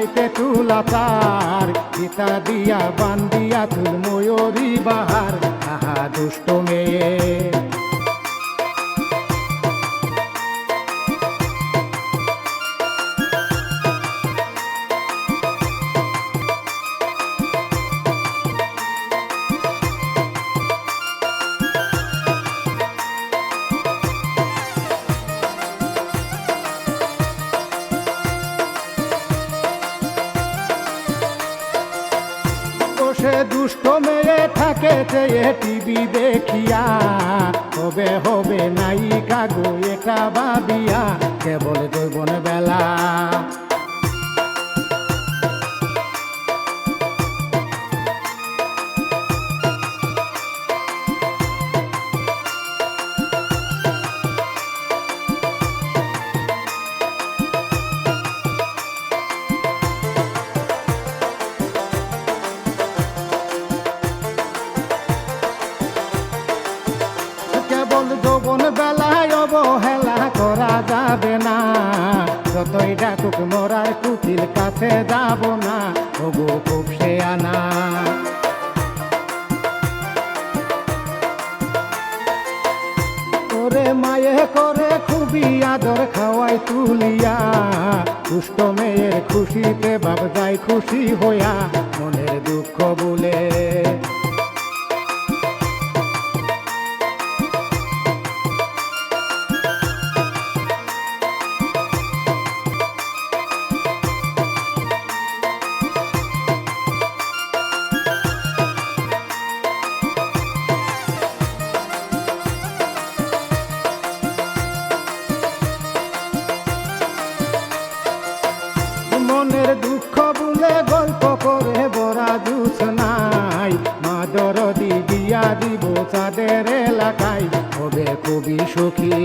খাইতে তুলা পার। পিতা দিয়া বান্দিয়া তুল ময়ূরী বাহার আহা দুষ্ট মেয়ে। বসে দুষ্ট মেয়ে থাকে যে টিভি দেখিয়া। হবে হবে নায়িকা গো এটা ভাবিয়া। কেবল জৈবন বেলা যতই ডাকুক মরার কুচিল কাছে যাব না, ওগো খুব সে আনা। ওরে মায়ে করে খুবই আদর খাওয়াই তুলিয়া, দুষ্ট মেয়ের খুশিতে বাপ যায় খুশি হইয়া, মনের দুঃখ বলে মনের দুঃখ বলে গল্প করে বড়া জুস নাই। মা দরদি দিয়া দিব চাঁদের এলাকায়, হবে খুবই সুখী।